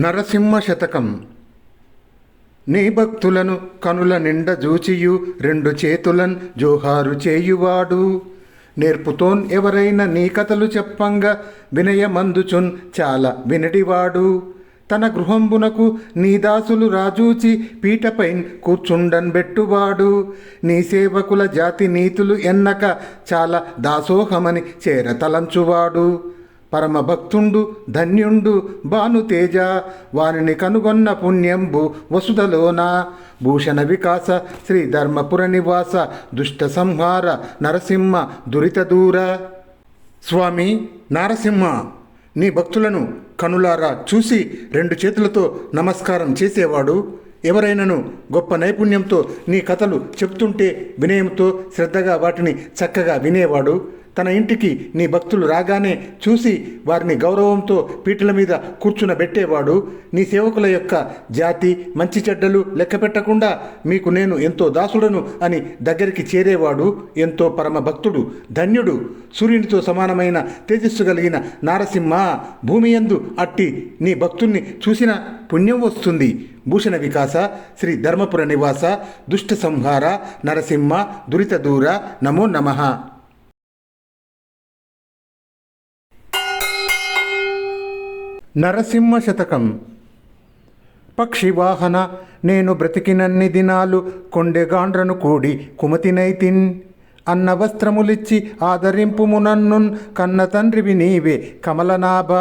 నరసింహ శతకం. నీ భక్తులను కనుల నిండ జూచియు రెండు చేతులన్ జోహారు చేయువాడు. నేర్పుతోన్ ఎవరైనా నీ కథలు చెప్పంగా వినయమందుచున్ చాలా వినడివాడు. తన గృహంబునకు నీ దాసులు రాజూచి పీటపైన్ కూర్చుండన్ బెట్టువాడు. నీ సేవకుల జాతి నీతులు ఎన్నక చాలా దాసోహమని చేరతలంచువాడు. పరమభక్తుండు ధన్యుండు భానుతేజ. వారిని కనుగొన్న పుణ్యంబు వసుధలోన. భూషణ వికాస శ్రీ ధర్మపుర నివాస దుష్ట సంహార నరసింహ దురిత దూర స్వామి నారసింహ నీ భక్తులను కనులారా చూసి రెండు చేతులతో నమస్కారం చేసేవాడు. ఎవరైనాను గొప్ప నైపుణ్యంతో నీ కథలు చెప్తుంటే వినయంతో శ్రద్ధగా వాటిని చక్కగా వినేవాడు. తన ఇంటికి నీ భక్తులు రాగానే చూసి వారిని గౌరవంతో పీటల మీద కూర్చునబెట్టేవాడు నీ సేవకుల యొక్క జాతి మంచి చెడ్డలు లెక్కపెట్టకుండా మీకు నేను ఎంతో దాసుడను అని దగ్గరికి చేరేవాడు. ఎంతో పరమ భక్తుడు ధన్యుడు సూర్యునితో సమానమైన తేజస్సు కలిగిన నారసింహ భూమి యందు అట్టి నీ భక్తుణ్ణి చూసిన పుణ్యం వస్తుంది. భూషణ వికాస శ్రీ ధర్మపుర నివాస దుష్ట సంహార నరసింహ దురిత దూర నమో నమః. నరసింహ శతకం. పక్షివాహన నేను బ్రతికినన్ని దినాలు కొండెగాండ్రను కూడి కుమతినైతిన్ అన్న వస్త్రములిచ్చి ఆదరింపుము నన్నున్ కన్న తండ్రివి నీవే కమలనాభ.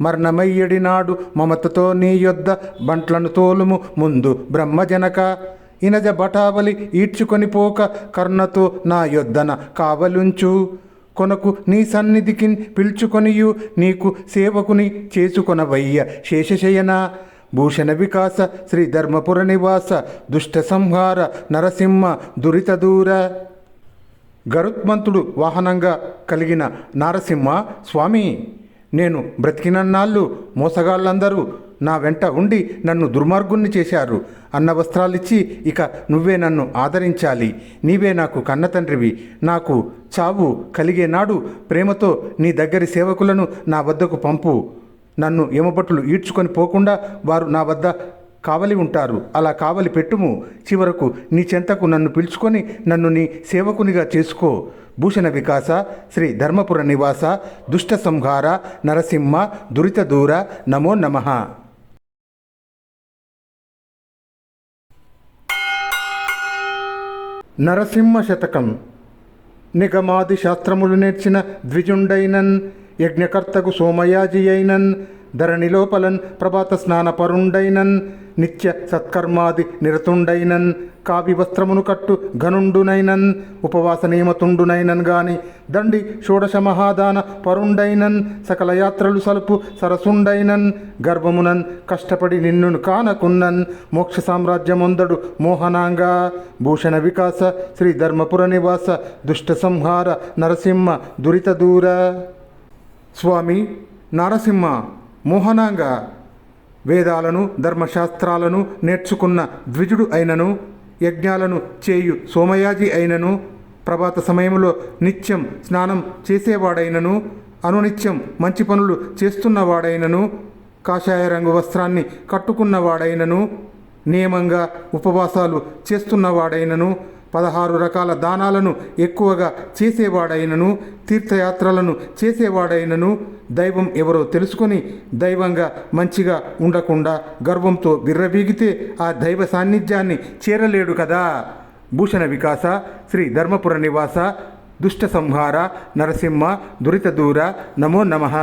మరణమయ్యడినాడు మమతతో నీ యొద్ద బంట్లను తోలుము ముందు బ్రహ్మజనక. ఇనజ బటావలి ఈడ్చుకొని పోక కర్ణతో నా యొద్దన కావలుంచు. కొనకు నీ సన్నిధికి పిలుచుకొనియు నీకు సేవకుని చేసుకొనవయ్య. శేషశయన భూషణ వికాస శ్రీ ధర్మపుర నివాస దుష్ట సంహార నరసింహ దురిత దూర. గరుత్మంతుడు వాహనంగా కలిగిన నారసింహ స్వామి నేను బ్రతికినన్నాళ్ళు మోసగాళ్ళందరూ నా వెంట ఉండి నన్ను దుర్మార్గుణ్ణి చేశారు. అన్న వస్త్రాలిచ్చి ఇక నువ్వే నన్ను ఆదరించాలి. నీవే నాకు కన్నతండ్రివి. నాకు చావు కలిగే నాడు ప్రేమతో నీ దగ్గరి సేవకులను నా వద్దకు పంపు. నన్ను యమభటులు ఈడ్చుకొని పోకుండా వారు నా వద్ద కావలి ఉంటారు. అలా కావలి పెట్టుము. చివరకు నీ చెంతకు నన్ను పిలుచుకొని నన్ను నీ సేవకునిగా చేసుకో. భూషణ వికాస శ్రీ ధర్మపుర నివాస దుష్ట సంహార నరసింహ దురిత దూర నమో నమః. నరసింహ శతకం. నిగమాది శాస్త్రములు నేర్చిన ద్విజుండైనన్ యజ్ఞకర్తకు సోమయాజి అయినన్ ధరణిలోపలన్ ప్రభాత స్నానపరుండైనన్ నిత్య సత్కర్మాది నిరతుండైనన్ కావి వస్త్రమును కట్టు ఘనుండునైనన్ ఉపవాస నియమతుండునైనన్ గాని దండి షోడశ మహాదాన పరుండైనన్ సకల యాత్రలు సలుపు సరసుండైనన్ గర్భమునన్ కష్టపడి నిన్నును కానకున్నన్ మోక్ష సామ్రాజ్యమొందడు మోహనాంగా భూషణ వికాస శ్రీ ధర్మపుర నివాస దుష్ట సంహార నరసింహ దురిత దూర. స్వామి నారసింహ మోహనాంగ వేదాలను ధర్మశాస్త్రాలను నేర్చుకున్న ద్విజుడు అయినను యజ్ఞాలను చేయు సోమయాజి అయినను ప్రభాత సమయంలో నిత్యం స్నానం చేసేవాడైనను అనునిత్యం మంచి పనులు చేస్తున్నవాడైనను కాషాయ రంగు వస్త్రాన్ని కట్టుకున్నవాడైనను నియమంగా ఉపవాసాలు చేస్తున్నవాడైనను పదహారు రకాల దానాలను ఎక్కువగా చేసేవాడైనను తీర్థయాత్రలను చేసేవాడైనను దైవం ఎవరో తెలుసుకొని దైవంగా మంచిగా ఉండకుండా గర్వంతో బిర్రబీగితే ఆ దైవ సాన్నిధ్యాన్ని చేరలేడు కదా. భూషణ వికాస శ్రీ ధర్మపుర నివాస దుష్ట సంహార నరసింహ దురిత దూర నమో నమః.